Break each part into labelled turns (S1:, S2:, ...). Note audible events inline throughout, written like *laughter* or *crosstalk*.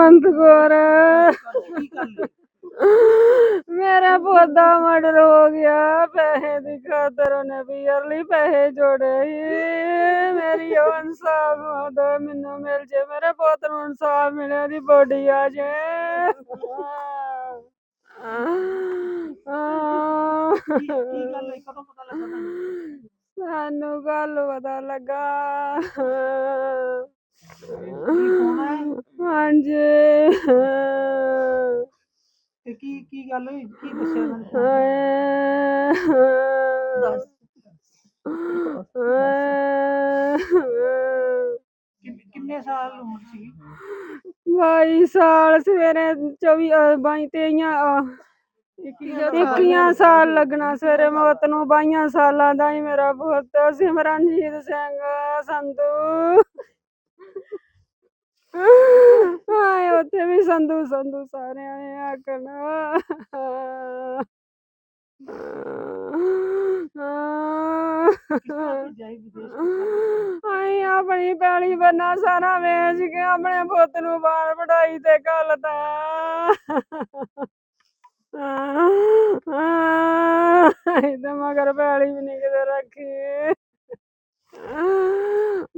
S1: ਹਰਮੰਤ ਕੌਰ।
S2: ਕੀ ਗੱਲ
S1: ਮੇਰਾ ਪੌਦਾ ਮਰਡਰ ਹੋ ਗਿਆ। ਪੈਸੇ ਦੀ ਖਾਤਰ ਉਹਨੇ ਵੀਰ ਲਈ ਪੈਸੇ ਜੋੜੇ ਸੀ। ਮੇਰੀ ਉਹ ਇਨਸਾਫ ਹੋਦਾ ਮੈਨੂੰ ਮਿਲ ਜੇ। ਮੇਰੇ ਪੁੱਤ ਨੂੰ ਇਨਸਾਫ ਮਿਲੇ ਦੀ ਬੋਡੀ ਆ ਜੇ।
S2: ਕੀ ਕੀ ਗੱਲ ਹੋਈ? ਕਦੋਂ ਪਤਾ ਲੱਗਾ ਤੁਹਾਨੂੰ?
S1: ਸਾਨੂੰ ਗੱਲ ਪਤਾ ਲੱਗਾ।
S2: ਕੌਣ ਹੈ?
S1: ਹਾਂਜੀ।
S2: ਤੇ ਕੀ ਕੀ ਗੱਲ ਹੋਈ? ਕੀ ਦੱਸਿਆ ਉਹਨਾਂ ਨੇ? ਦੱਸ ਕਿੰਨ- ਕਿੰਨੇ ਸਾਲ ਉਮਰ ਸੀ
S1: ਬਾਈ ਸਾਲ ਸਵੇਰੇ 24 ਅਹ ਬਾਈ ਤੇਈਆਂ ਇੱਕੀਆਂ ਸਾਲ ਲੱਗਣਾ ਸਵੇਰੇ ਮੌਤ ਨੂੰ ਬਾਈਆਂ ਸਾਲਾਂ ਦਾ ਹੀ ਮੇਰਾ ਪੁੱਤ ਸਿਮਰਨਜੀਤ ਸਿੰਘ ਸੰਧੂ ਹਾਏ ਉੱਥੇ ਵੀ ਸੰਧੂ ਸੰਧੂ ਸਾਰਿਆਂ ਨੇ ਆਖਣਾ ਆਈ ਆਪਣੀ ਪੈਲੀ ਬੰਨਾ ਸਾਰਾ ਵੇਚ ਕੇ ਆਪਣੇ ਪੁੱਤ ਨੂੰ ਬਾਹਰ ਪੜਾਈ ਤੇ ਘੱਲਤਾ ਆਈ ਤੇ ਮਗਰ ਪੈਲੀ ਵੀ ਨਹੀਂ ਕਿਤੇ ਰੱਖੀ।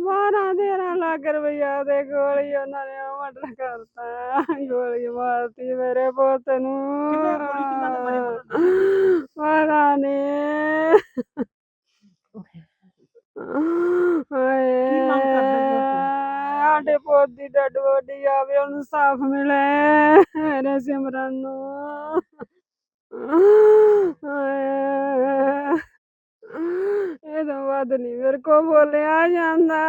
S1: ਬਾਰਾਂ ਤੇਰਾਂ ਲੱਖ ਰੁਪਈਆ ਦੇ ਕੋਲ ਹੀ ਉਹਨਾਂ ਨੇ ਮਰਡਰ ਕਰਤਾ। ਗੋਲੀ ਮਾਰਤੀ ਮੇਰੇ ਪੁੱਤ ਨੂੰ।
S2: ਕਿੰਨੇ ਗੋਲੀ ਕਿੰਨਾਂ ਦੇ ਮਾਰੇ ਪਤਾ
S1: ਪਤਾ ਨੀ। ਹਾਏ।
S2: ਮੰਗ ਕਰਦੇ ਹੁਣ
S1: ਸਾਡੇ ਪੁੱਤ ਦੀ ਡੱਡ ਬੋਡੀ ਆਵੇ ਉਹਨੂੰ ਸਾਫ਼ ਮਿਲੇ ਮੇਰੇ ਸਿਮਰਨ ਨੂੰ। *laughs* ਹਾਏ। ਤਾਂ ਵੱਧ ਨਹੀਂ ਮੇਰੇ ਕੋ ਬੋਲਿਆ ਜਾਂਦਾ।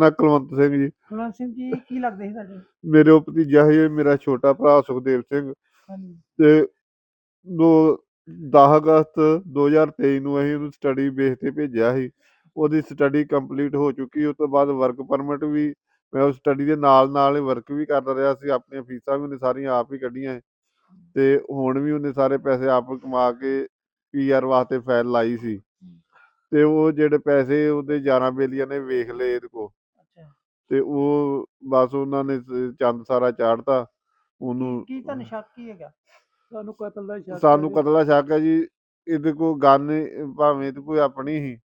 S3: ਮੈਂ ਕੁਲਵੰਤ ਸਿੰਘ ਜੀ।
S2: ਕੁਲਵੰਤ ਸਿੰਘ ਜੀ ਕੀ ਲੱਗਦੇ ਸੀ ਤੁਹਾਡੇ?
S3: ਮੇਰੇ ਉਹ ਭਤੀਜਾ ਹੈ ਮੇਰਾ ਛੋਟਾ ਭਰਾ ਸੁਖਦੇਵ ਸਿੰਘ। ਤੇ ਦੋ 10 ਅਗਸਤ 2023 ਨੂੰ ਅਸੀਂ ਉਹਨੂੰ ਸਟੱਡੀ ਬੇਸ ਤੇ ਭੇਜਿਆ ਸੀ। ਉਹਦੀ ਸਟੱਡੀ ਕੰਪਲੀਟ ਹੋ ਚੁੱਕੀ ਉਸ ਤੋਂ ਬਾਅਦ ਵਰਕ ਪਰਮਿਟ ਵੀ ਮੈਂ ਉਸ ਸਟੱਡੀ ਦੇ ਨਾਲ ਨਾਲ ਹੀ ਵਰਕ ਵੀ ਕਰਦਾ ਰਿਹਾ ਸੀ ਆਪਣੀਆਂ ਫੀਸਾਂ ਵੀ ਉਹਨੇ ਸਾਰੀਆਂ ਆਪ ਹੀ ਕੱਢੀਆਂ। ਤੇ ਹੁਣ ਵੀ ਉਹਨੇ ਸਾਰੇ ਪੈਸੇ ਆਪ ਕਮਾ ਕੇ ਪੀਆਰ ਵਾਸਤੇ ਫਾਈਲ ਲਾਈ ਸੀ। ਤੇ ਉਹ ਜਿਹੜੇ ਪੈਸੇ ਉਹਦੇ 11 ਬੇਲੀਆਂ ਨੇ ਵੇਖ ਲਏ ਇਹਦੇ ਕੋਲ।
S2: ਅੱਛਾ।
S3: ਤੇ ਉਹ ਬਸ ਉਹਨਾਂ ਨੇ ਚੰਦ ਸਾਰਾ ਚਾੜਤਾ। ਉਹਨੂੰ
S2: ਕੀ ਤੁਹਾਨੂੰ ਸ਼ੱਕ ਕੀ ਹੈਗਾ?
S1: ਸਾਨੂੰ ਕਤਲ ਦਾ ਸ਼ੱਕ
S3: ਸਾਨੂੰ ਕਤਲ ਦਾ ਸ਼ੱਕ ਹੈ ਜੀ। ਇਹਦੇ ਕੋਲ ਗਨ ਭਾਵੇਂ ਤੇ ਕੋਈ ਆਪਣੀ ਸੀ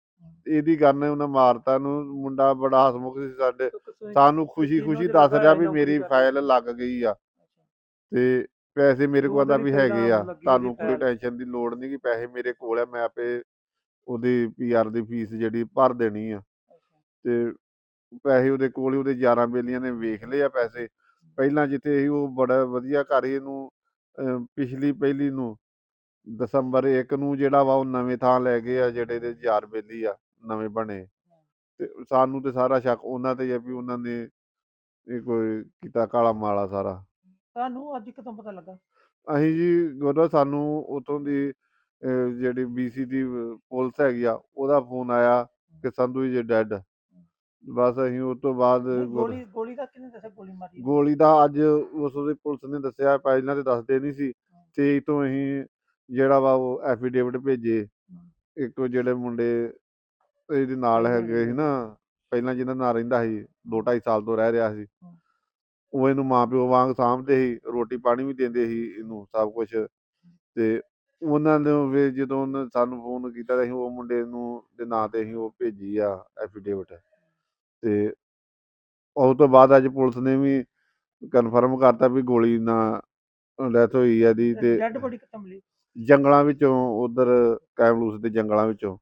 S3: ਇਹਦੀ ਗਨ ਉਹਨਾਂ ਮਾਰਤਾ ਨੂੰ ਮੁੰਡਾ ਬੜਾ ਹਸਮੁਖ ਸੀ ਸਾਡੇ। ਸਾਨੂੰ ਖੁਸ਼ੀ ਖੁਸ਼ੀ ਦੱਸ ਰਿਹਾ ਵੀ ਮੇਰੀ ਫਾਈਲ ਲੱਗ ਗਈ ਆ। ਤੇ ਪੈਸੇ ਮੇਰੇ ਕੋਲ ਆਂਦਾ ਵੀ ਹੈਗੇ ਆ। ਤੁਹਾਨੂੰ ਕੋਈ ਟੈਨਸ਼ਨ ਦੀ ਲੋੜ ਨਹੀਂ ਕਿ ਪੈਸੇ ਮੇਰੇ ਕੋਲ ਆ ਮੈਂ ਆਪੇ ਉਹਦੀ ਪੀਆਰ ਦੀ ਫੀਸ ਜਿਹੜੀ ਭਰ ਦੇਣੀ ਆ। ਤੇ ਪੈਸੇ ਉਹਦੇ ਕੋਲ ਹੀ ਉਹਦੇ 11 ਬੇਲੀਆਂ ਨੇ ਵੇਖ ਲਏ ਆ ਪੈਸੇ। ਪਹਿਲਾਂ ਜਿੱਥੇ ਸੀ ਉਹ ਬੜਾ ਵਧੀਆ ਘਰ ਸੀ ਇਹਨੂੰ ਪਿਛਲੀ ਪਹਿਲੀ ਨੂੰ ਦਸੰਬਰ 1 ਨੂੰ ਜਿਹੜਾ ਵਾ ਉਹ ਨਵੇਂ ਥਾਂ ਲੈ ਗਏ ਆ ਜਿਹੜੇ ਦੇ ਯਾਰ ਬੇਲੀ ਆ ਨਵੇਂ ਬਣੇ। ਤੇ ਸਾਨੂੰ ਤੇ ਸਾਰਾ ਸ਼ੱਕ ਉਹਨਾਂ ਤੇ ਹੀ ਆ ਵੀ ਉਹਨਾਂ ਨੇ ਇਹ ਕੋਈ ਕੀਤਾ ਕਾਲਾ ਮਾਲਾ ਸਾਰਾ।
S2: ਤੁਹਾਨੂੰ ਅੱਜ ਕਿਦੋਂ ਪਤਾ ਲੱਗਾ?
S3: ਅਸੀਂ ਜੀ ਗੁਰਦੁਆਰਾ ਸਾਨੂੰ ਉਤੋਂ ਦੀ ਜਿਹੜੀ ਬੀਸੀ ਦੀ ਪੁਲਿਸ ਹੈਗੀ ਆ ਉਹਦਾ ਫੋਨ ਆਇਆ ਕਿ ਸੰਧੂ ਜੀ ਡੈਡ। ਬਸ ਅਸੀਂ ਉਸ ਤੋਂ ਬਾਅਦ
S2: ਗੋਲੀ ਗੋਲੀ ਦਾ ਕਿਹਨੇ ਦੱਸਿਆ ਗੋਲੀ ਮਾਰੀ
S3: ਗੋਲੀ ਦਾ ਅੱਜ ਉਸ ਦੇ ਪੁਲਿਸ ਨੇ ਦੱਸਿਆ ਪਹਿਲਾਂ ਤੇ ਦੱਸਦੇ ਨਹੀਂ ਸੀ ਤੇ ਤੋਂ ਅਸੀਂ ਜਿਹੜਾ ਵਾ ਉਹ ਐਫੀਡੇਵਿਟ ਭੇਜੇ। ਇੱਕ ਜਿਹੜੇ ਮੁੰਡੇ ਇਹਦੇ ਨਾਲ ਹੈਗੇ ਸੀ ਨਾ ਪਹਿਲਾਂ ਜਿਹਨਾਂ ਨਾਲ ਰਹਿੰਦਾ ਸੀ ਦੋ ਢਾਈ ਸਾਲ ਤੋਂ ਰਹਿ ਰਿਹਾ ਸੀ। ਉਹ ਇਹਨੂੰ ਮਾਂ ਪਿਓ ਵਾਂਗ ਸਾਂਭਦੇ ਸੀ ਰੋਟੀ ਪਾਣੀ ਵੀ ਦਿੰਦੇ ਸੀ ਇਹਨੂੰ ਸਭ ਕੁਝ ਤੇ ਉਹਨਾਂ ਨੇ ਵੀ ਜਦੋਂ ਉਹਨੇ ਸਾਨੂੰ ਫੋਨ ਕੀਤਾ ਤਾਂ ਅਸੀਂ ਉਹ ਮੁੰਡੇ ਨੂੰ ਦੇ ਨਾਂ ਤੇ ਅਸੀਂ ਉਹ ਭੇਜੀ ਆ ਐਫੀਡੇਵਿਟ ਤੇ ਉਹ ਤੋਂ ਬਾਅਦ ਅੱਜ ਪੁਲਿਸ ਨੇ ਵੀ ਕਨਫਰਮ ਕਰਤਾ ਵੀ ਗੋਲੀ ਨਾਲ ਡੈਥ ਹੋਈ ਆ ਦੀ ਤੇ
S2: ਡੈਡ ਬੋਡੀ ਕਿੱਥੋਂ ਮਿਲੀ?
S3: ਜੰਗਲਾਂ ਵਿੱਚੋਂ ਉਧਰ ਕੈਮਲੂਸ ਦੇ ਜੰਗਲਾਂ ਵਿੱਚੋਂ।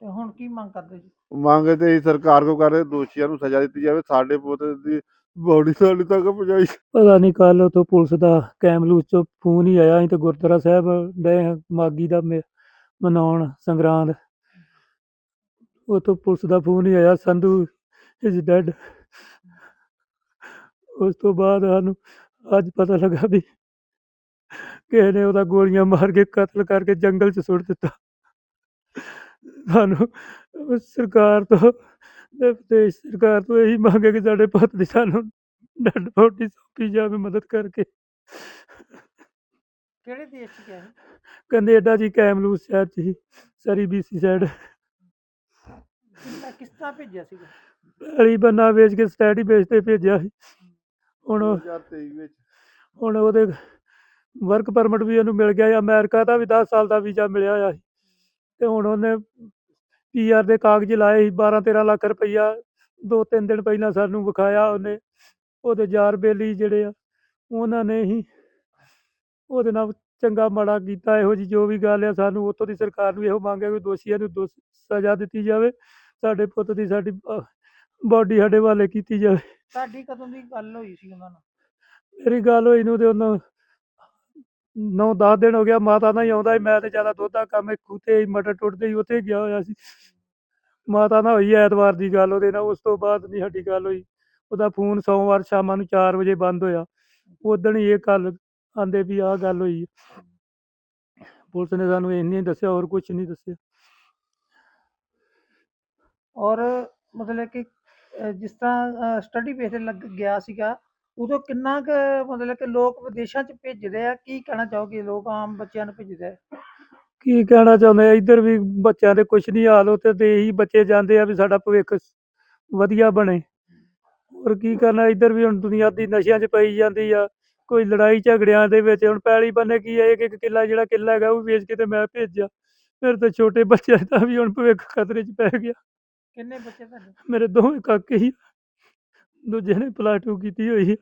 S2: ਤੇ ਹੁਣ ਕੀ ਮੰਗ ਕਰਦੇ ਜੀ?
S3: ਮੰਗ ਤੇ ਅਸੀਂ ਸਰਕਾਰ ਕੋ ਕਰ ਰਹੇ ਦੋਸ਼ੀਆਂ ਨੂੰ ਸਜ਼ਾ ਦਿੱਤੀ ਜਾਵੇ ਸਾਡੇ ਪੁੱਤ ਦੀ ਬੋਡੀ ਸਾਡੇ ਤੱਕ ਪਹੁੰਚਾਈ।
S4: ਪਤਾ ਨਹੀਂ ਕੱਲ ਉਤੋਂ ਪੁਲਿਸ ਦਾ ਕੈਮਲੂਸ ਚੋਂ ਫੋਨ ਹੀ ਆਇਆ, ਅਸੀਂ ਤੇ ਗੁਰਦੁਆਰਾ ਸਾਹਿਬ ਡਏ ਹਾਂ ਮਾਗੀ ਦਾ ਮੇ- ਮਨਾਉਣ ਸੰਗਰਾਂਦ। ਉਤੋਂ ਪੁਲਿਸ ਦਾ ਫੋਨ ਹੀ ਆਇਆ, ਸੰਧੂ ਇਜ਼ ਡੈਡ ਉਸ ਤੋਂ ਬਾਅਦ ਸਾਨੂੰ ਅੱਜ ਪਤਾ ਲੱਗਾ ਵੀ ਕਿਸੇ ਨੇ ਉਹਦਾ ਗੋਲੀਆਂ ਮਾਰ ਕੇ ਕਤਲ ਕਰਕੇ ਜੰਗਲ 'ਚ ਸੁੱਟ ਦਿੱਤਾ। ਸਾਨੂੰ ਸਰਕਾਰ ਤੋਂ ਤੇ ਦੇਸ਼ ਸਰਕਾਰ ਤੋਂ ਇਹੀ ਮੰਗ ਹੈ ਕਿ ਸਾਡੇ ਪੁੱਤ ਦੀ ਸਾਨੂੰ ਡੈਡ ਬੋਡੀ ਸੌਂਪੀ ਜਾਵੇ ਮਦਦ ਕਰਕੇ।
S2: ਕਿਹੜੇ ਦੇਸ਼ ਚ ਗਿਆ ਸੀ
S4: ਕੈਨੇਡਾ ਜੀ ਕੈਮਲੂਸ ਸ਼ਹਿਰ ਚ ਹੀ ਸਰੀ ਬੀਸੀ ਸਾਈਡ
S2: ਕਿੰਨਾ ਭੇਜਿਆ ਸੀਗਾ?
S4: ਪੈਲੀ ਬੰਨਾ ਵੇਚ ਕੇ ਸਟੈਡੀ ਵੇਚ ਤੇ ਭੇਜਿਆ ਸੀ। ਹੁਣ ਉਹ-
S3: 2023 ਵਿੱਚ।
S4: ਹੁਣ ਉਹਦੇ ਵਰਕ ਪਰਮਿਟ ਵੀ ਉਹਨੂੰ ਮਿਲ ਗਿਆ ਆ ਅਮਰੀਕਾ ਦਾ ਵੀ 10 ਸਾਲ ਦਾ ਵੀਜ਼ਾ ਮਿਲਿਆ ਆ ਤੇ ਹੁਣ ਉਹਨੇ ਪੀਆਰ ਦੇ ਕਾਗਜ਼ ਲਾਏ ਸੀ 12 13 ਲੱਖ ਰੁਪਈਆ ਦੋ ਤਿੰਨ ਦਿਨ ਪਹਿਲਾਂ ਸਾਨੂੰ ਵਿਖਾਇਆ ਉਹਨੇ ਉਹਦੇ ਯਾਰ ਬੇਲੀ ਜਿਹੜੇ ਆ ਉਹਨਾਂ ਨੇ ਹੀ ਉਹਦੇ ਨਾਲ ਚੰਗਾ ਮਾੜਾ ਕੀਤਾ ਇਹੋ ਜੀ ਜੋ ਵੀ ਗੱਲ ਆ ਸਾਨੂੰ ਉੱਥੋਂ ਦੀ ਸਰਕਾਰ ਨੂੰ ਇਹੋ ਮੰਗ ਹੈ ਕਿ ਦੋਸ਼ੀਆਂ ਨੂੰ ਦੋਸ਼ ਸਜ਼ਾ ਦਿੱਤੀ ਜਾਵੇ ਸਾਡੇ ਪੁੱਤ ਦੀ ਸਾਡੀ ਬਾਡੀ ਸਾਡੇ ਵਾਲੇ ਕੀਤੀ ਜਾਵੇ।
S2: ਤੁਹਾਡੀ ਕਦੋਂ ਦੀ ਗੱਲ ਹੋਈ ਸੀ ਉਹਨਾਂ ਨਾਲ?
S4: ਮੇਰੀ ਗੱਲ ਹੋਈ ਨੂੰ ਤੇ ਉਹਨੂੰ ਨੌ 10 ਦਿਨ ਹੋ ਗਿਆ ਮਾਤਾ ਨਾਲ ਹੀ ਆਉਂਦਾ ਸੀ ਮੈਂ ਤੇ ਜ਼ਿਆਦਾ ਦੁੱਧ ਕੰਮ ਖੂਤੇ ਮਟਰ ਟੁੱਟਦੇ ਹੀ ਉੱਥੇ ਗਿਆ ਹੋਇਆ ਸੀ। ਮਾਤਾ ਨਾਲ ਹੋਈ ਐਤਵਾਰ ਦੀ ਗੱਲ ਉਹਦੇ ਨਾਲ ਉਸ ਤੋਂ ਬਾਅਦ ਨਹੀਂ ਸਾਡੀ ਗੱਲ ਹੋਈ। ਉਹਦਾ ਫੋਨ ਸੋਮਵਾਰ ਸ਼ਾਮਾਂ ਨੂੰ 4 ਵਜੇ ਬੰਦ ਹੋਇਆ। ਉਦਣ ਹੀ ਇਹ ਗੱਲ ਆਂਦੇ ਵੀ ਆਹ ਗੱਲ ਹੋਈ। ਪੁਲਿਸ ਨੇ ਸਾਨੂੰ ਇੰਨੀ ਦੱਸਿਆ ਹੋਰ ਕੁਝ ਨਹੀਂ ਦੱਸਿਆ।
S2: ਔਰ ਮਤਲਬ ਕਿ ਅਹ, ਜਿਸ ਤਰ੍ਹਾਂ ਸਟੱਡੀ ਬੇਸ ਤੇ ਲੱਗ ਗਿਆ ਸੀਗਾ ਉਦੋਂ ਕਿੰਨਾ ਕੁ ਮਤਲਬ ਕਿ ਲੋਕ ਵਿਦੇਸ਼ਾਂ 'ਚ ਭੇਜਦੇ ਆ? ਕੀ ਕਹਿਣਾ ਚਾਹੋਗੇ ਲੋਕ ਆਮ ਬੱਚਿਆਂ ਨੂੰ ਭੇਜਦੇ ਆ?
S4: ਕੀ ਕਹਿਣਾ ਚਾਹੁੰਦੇ ਆ? ਇੱਧਰ ਵੀ ਬੱਚਿਆਂ ਦੇ ਕੁਝ ਨਹੀਂ ਹਾਲ ਉੱਥੇ ਤੇ ਇਹੀ ਬੱਚੇ ਜਾਂਦੇ ਆ ਵੀ ਸਾਡਾ ਭਵਿੱਖ ਵਧੀਆ ਬਣੇ। ਹੋਰ ਕੀ ਕਰਨਾ? ਇੱਧਰ ਵੀ ਹੁਣ ਦੁਨੀਆ ਦੀ ਨਸ਼ਿਆਂ 'ਚ ਪਈ ਜਾਂਦੀ ਆ। ਕੋਈ ਲੜਾਈ ਝਗੜਿਆਂ ਦੇ ਵਿੱਚ ਹੁਣ ਪੈਲੀ ਬੰਨੇ ਕੀ ਹੈ ਇੱਕ ਇੱਕ ਕਿੱਲਾ ਜਿਹੜਾ ਕਿੱਲਾ ਹੈਗਾ ਉਹ ਵੇਚ ਕੇ ਤੇ ਮੈਂ ਭੇਜਿਆ। ਫਿਰ ਤੇ ਛੋਟੇ ਬੱਚਿਆਂ ਦਾ ਵੀ ਹੁਣ ਭਵਿੱਖ ਖਤਰੇ 'ਚ ਪੈ ਗਿਆ।
S2: ਕਿੰਨੇ ਬੱਚੇ ਤੁਹਾਡੇ?
S4: ਮੇਰੇ ਦੋਵੇਂ ਕਾਕੇ ਹੀ ਦੂਜੇ ਨੇ ਪਲਾਟੂ ਕੀਤੀ ਹੋਈ ਹੈ